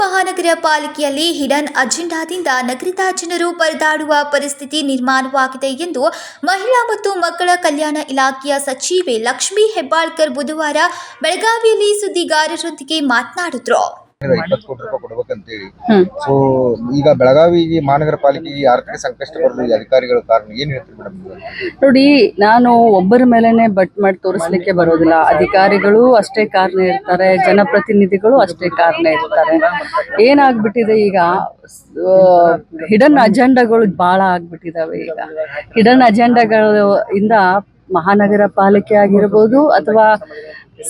ಮಹಾನಗರ ಪಾಲಿಕೆಯಲ್ಲಿ ಹಿಡನ್ ಅಜೆಂಡಾದಿಂದ ನಗರದ ಜನರು ಪರದಾಡುವ ಪರಿಸ್ಥಿತಿ ನಿರ್ಮಾಣವಾಗಿದೆ ಎಂದು ಮಹಿಳಾ ಮತ್ತು ಮಕ್ಕಳ ಕಲ್ಯಾಣ ಇಲಾಖೆಯ ಸಚಿವೆ ಲಕ್ಷ್ಮೀ ಹೆಬ್ಬಾಳ್ಕರ್ ಬುಧವಾರ ಬೆಳಗಾವಿಯಲ್ಲಿ ಸುದ್ದಿಗಾರರೊಂದಿಗೆ ಮಾತನಾಡಿದ್ರು. ಇಪ್ಪತ್ತು ಕೋಟಿ ರೂಪಾಯಿ ಕೊಡ್ಬೇಕಂತೇಳಿ. ಸೊ ಈಗ ಬೆಳಗಾವಿ ಮಹಾನಗರ ಪಾಲಿಕೆಗೆ ಆರ್ಥಿಕ ಸಂಕಷ್ಟ ಬರಲು ಅಧಿಕಾರಿಗಳ ಕಾರಣ ಏನ್ ಹೇಳ್ತೀರಿ ಮೇಡಮ್? ನೋಡಿ ನಾನು ಒಬ್ಬರ ಮೇಲೆನೆ ಬಟ್ ಮಾಡಿ ತೋರಿಸ್ಲಿಕ್ಕೆ ಬರೋದಿಲ್ಲ. ಅಧಿಕಾರಿಗಳು ಅಷ್ಟೇ ಕಾರಣ ಇರ್ತಾರೆ ಜನಪ್ರತಿನಿಧಿಗಳು ಅಷ್ಟೇ ಕಾರಣ ಇರ್ತಾರೆ. ಏನಾಗ್ಬಿಟ್ಟಿದೆ ಈಗ ಹಿಡನ್ ಅಜೆಂಡಾಗಳು ಬಹಳ ಆಗ್ಬಿಟ್ಟಿದಾವೆ ಈಗ. ಹಿಡನ್ ಅಜೆಂಡಾಗಳು ಇಂದ ಮಹಾನಗರ ಪಾಲಿಕೆ ಆಗಿರ್ಬೋದು ಅಥವಾ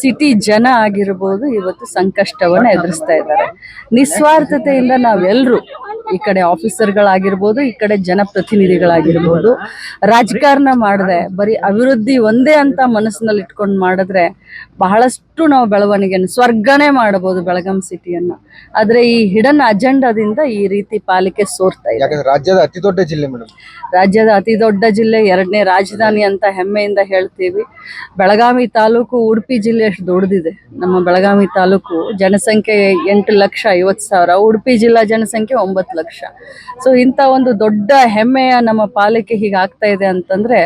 ಸಿಟಿ ಜನ ಆಗಿರ್ಬೋದು ಇವತ್ತು ಸಂಕಷ್ಟವನ್ನು ಎದುರಿಸ್ತಾ ಇದ್ದಾರೆ. ನಿಸ್ವಾರ್ಥತೆಯಿಂದ ನಾವೆಲ್ಲರೂ ಈ ಕಡೆ ಆಫೀಸರ್ಗಳಾಗಿರ್ಬೋದು ಈ ಕಡೆ ಜನಪ್ರತಿನಿಧಿಗಳಾಗಿರ್ಬೋದು. ರಾಜಕಾರಣ ಮಾಡದೆ ಬರೀ ಅಭಿವೃದ್ಧಿ ಒಂದೇ ಅಂತ ಮನಸ್ಸಿನಲ್ಲಿ ಇಟ್ಕೊಂಡು ಮಾಡಿದ್ರೆ ಬಹಳಷ್ಟು ನಾವು ಬೆಳವಣಿಗೆಯನ್ನು ಸ್ವರ್ಗನೇ ಮಾಡಬಹುದು ಬೆಳಗಾಂ ಸಿಟಿಯನ್ನ. ಆದ್ರೆ ಈ ಹಿಡನ್ ಅಜೆಂಡಾದಿಂದ ಈ ರೀತಿ ಪಾಲಿಕೆ ಸೋರ್ತಾ ಇದೆ. ರಾಜ್ಯದ ಅತಿ ದೊಡ್ಡ ಜಿಲ್ಲೆ ಮೇಡಮ್ ರಾಜ್ಯದ ಅತಿ ದೊಡ್ಡ ಜಿಲ್ಲೆ ಎರಡನೇ ರಾಜಧಾನಿ ಅಂತ ಹೆಮ್ಮೆಯಿಂದ ಹೇಳ್ತೀವಿ. ಬೆಳಗಾವಿ ತಾಲೂಕು ಉಡುಪಿ ಜಿಲ್ಲೆ ಅಷ್ಟು ದೊಡ್ಡದಿದೆ ನಮ್ಮ ಬೆಳಗಾವಿ ತಾಲೂಕು ಜನಸಂಖ್ಯೆ ಎಂಟು ಲಕ್ಷ ಐವತ್ತು ಸಾವಿರ ಉಡುಪಿ ಜಿಲ್ಲಾ ಜನಸಂಖ್ಯೆ ಒಂಬತ್ತು ಲಕ್ಷ. ಸೊ ಇಂಥ ಒಂದು ದೊಡ್ಡ ಹೆಮ್ಮೆಯ ನಮ್ಮ ಪಾಲಿಕೆ ಹೀಗೆ ಆಗ್ತಾ ಇದೆ ಅಂತಂದ್ರೆ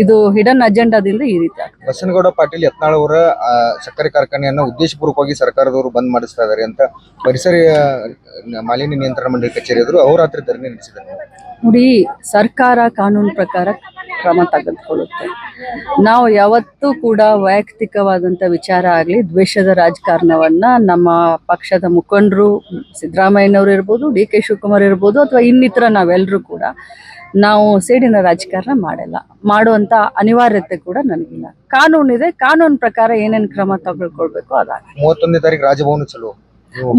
ಇದು ಹಿಡನ್ ಅಜೆಂಡಾದಿಂದ ಈ ರೀತಿ ಬಸನಗೌಡ ಪಾಟೀಲ್ ಯತ್ನಾಳ್ ಅವರ ಸಕ್ಕರೆ ಕಾರ್ಖಾನೆಯನ್ನ ಉದ್ದೇಶಪೂರ್ವಕವಾಗಿ ಸರ್ಕಾರದವರು ಬಂದ್ ಮಾಡಿಸ್ತಾ ಇದಾರೆ ಅಂತ ಪರಿಸರ ಮಾಲಿನ್ಯ ನಿಯಂತ್ರಣ ಮಂಡಳಿ ಕಚೇರಿ ಎದುರು ಅವ್ರ ಹತ್ರ ಧರಣಿ ನಡೆಸಿದ್ದಾರೆ. ನೋಡಿ ಸರ್ಕಾರ ಕಾನೂನು ಪ್ರಕಾರ ಕ್ರಮ ತೆಗೆದುಕೊಳ್ಳುತ್ತೆ. ನಾವು ಯಾವತ್ತೂ ಕೂಡ ವೈಯಕ್ತಿಕವಾದಂಥ ವಿಚಾರ ಆಗಲಿ ದ್ವೇಷದ ರಾಜಕಾರಣವನ್ನ ನಮ್ಮ ಪಕ್ಷದ ಮುಖಂಡರು ಸಿದ್ದರಾಮಯ್ಯನವರು ಇರ್ಬೋದು ಡಿ ಕೆ ಶಿವಕುಮಾರ್ ಇರ್ಬೋದು ಅಥವಾ ಇನ್ನಿತರ ನಾವೆಲ್ಲರೂ ಕೂಡ ನಾವು ಸೇಡಿನ ರಾಜಕಾರಣ ಮಾಡಲ್ಲ. ಮಾಡುವಂಥ ಅನಿವಾರ್ಯತೆ ಕೂಡ ನನಗಿಲ್ಲ. ಕಾನೂನಿದೆ ಕಾನೂನು ಪ್ರಕಾರ ಏನೇನು ಕ್ರಮ ತಗೊಳ್ಕೊಳ್ಬೇಕು ಅದಾಗ ಮೂವತ್ತೊಂದನೇ ತಾರೀಕು ರಾಜಭವನ ಚಲೋ.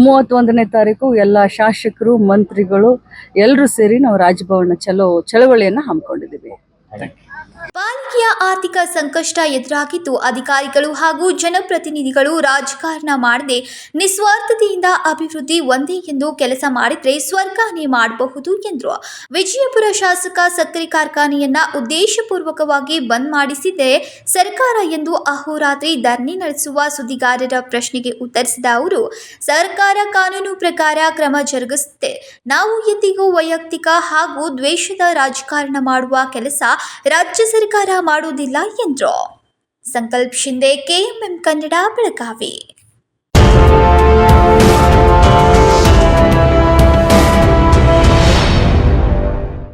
ಮೂವತ್ತೊಂದನೇ ತಾರೀಕು ಎಲ್ಲ ಶಾಸಕರು ಮಂತ್ರಿಗಳು ಎಲ್ಲರೂ ಸೇರಿ ನಾವು ರಾಜಭವನ ಚಲೋ ಚಳವಳಿಯನ್ನು ಹಮ್ಮಿಕೊಂಡಿದ್ದೀವಿ. ಪಾಲಿಕೆಯ ಆರ್ಥಿಕ ಸಂಕಷ್ಟ ಎದುರಾಗಿದ್ದು ಅಧಿಕಾರಿಗಳು ಹಾಗೂ ಜನಪ್ರತಿನಿಧಿಗಳು ರಾಜಕಾರಣ ಮಾಡದೆ ನಿಸ್ವಾರ್ಥತೆಯಿಂದ ಅಭಿವೃದ್ಧಿ ಒಂದೇ ಎಂದು ಕೆಲಸ ಮಾಡಿದರೆ ಸ್ವರ್ಗಾನೇ ಮಾಡಬಹುದು ಎಂದರು ವಿಜಯಪುರ ಶಾಸಕ ಸಕ್ಕರೆ ಕಾರ್ಖಾನೆಯನ್ನ ಉದ್ದೇಶಪೂರ್ವಕವಾಗಿ ಬಂದ್ ಮಾಡಿಸಿದರೆ ಸರ್ಕಾರ ಎಂದು ಅಹೋರಾತ್ರಿ ಧರಣಿ ನಡೆಸುವ ಸುದ್ದಿಗಾರರ ಪ್ರಶ್ನೆಗೆ ಉತ್ತರಿಸಿದ ಅವರು, ಸರ್ಕಾರ ಕಾನೂನು ಪ್ರಕಾರ ಕ್ರಮ ಜರುಗಿಸುತ್ತೆ. ನಾವು ಎಂದಿಗೂ ವೈಯಕ್ತಿಕ ಹಾಗೂ ದ್ವೇಷದ ರಾಜಕಾರಣ ಮಾಡುವ ಕೆಲಸ ರಾಜ್ಯ ಸರ್ಕಾರ ಮಾಡುವುದಿಲ್ಲ ಎಂದರು ಸಂಕಲ್ಪ್ ಶಿಂದೆ ಕೆಎಂಎಂ ಕನ್ನಡ ಬೆಳಗಾವಿ.